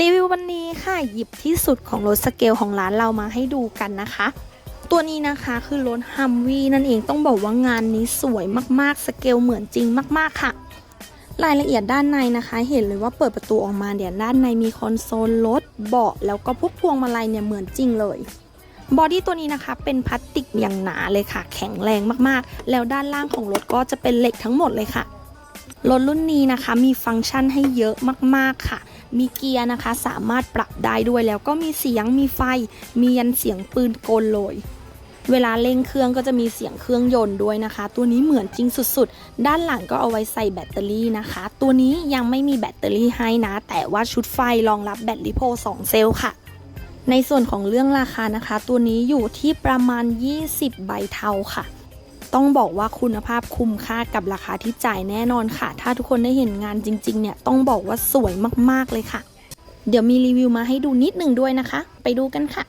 รีวิววันนี้ค่ะหยิบที่สุดของรถสเกลของร้านเรามาให้ดูกันนะคะ ตัวนี้นะคะคือรถฮัมวีนั่นเองต้องบอกว่างานนี้สวยมากๆสเกลเหมือนจริงมากๆค่ะ รายละเอียดด้านในนะคะ เห็นเลยว่าเปิดประตูออกมาเดี๋ยวด้านในมีคอนโซลรถเบาะแล้วก็พวกพวงมาลัยเนี่ยเหมือนจริงเลยบอดี้ตัวนี้นะคะเป็นพลาสติกอย่างหนาเลยค่ะ แข็งแรงมากๆ แล้วด้านล่างของรถก็จะเป็นเหล็กทั้งหมดเลยค่ะ รถรุ่นนี้นะคะมีฟังก์ชันให้เยอะมากๆค่ะ มีเกียร์นะคะสามารถปรับได้ด้วยแล้วก็มีเสียงมีไฟ มียันเสียงปืนกลเลยเวลาเร่งเครื่องก็จะมีเสียงเครื่องยนต์ด้วยนะคะ ตัวนี้เหมือนจริงสุดๆ ด้านหลังก็เอาไว้ใส่แบตเตอรี่นะคะ ตัวนี้ยังไม่มีแบตเตอรี่ให้นะ แต่ว่าชุดไฟรองรับแบตลิโพ2เซลล์ค่ะ ในส่วนของเรื่องราคานะคะ ตัวนี้อยู่ที่ประมาณ 20 ใบเทาค่ะ ต้องบอกว่าคุณภาพคุ้มค่ากับราคาที่จ่ายแน่นอนค่ะ ถ้าทุกคนได้เห็นงานจริงๆเนี่ยต้องบอกว่าสวยมากๆเลยค่ะ เดี๋ยวมีรีวิวมาให้ดูนิดหนึ่งด้วยนะคะ ไปดูกันค่ะ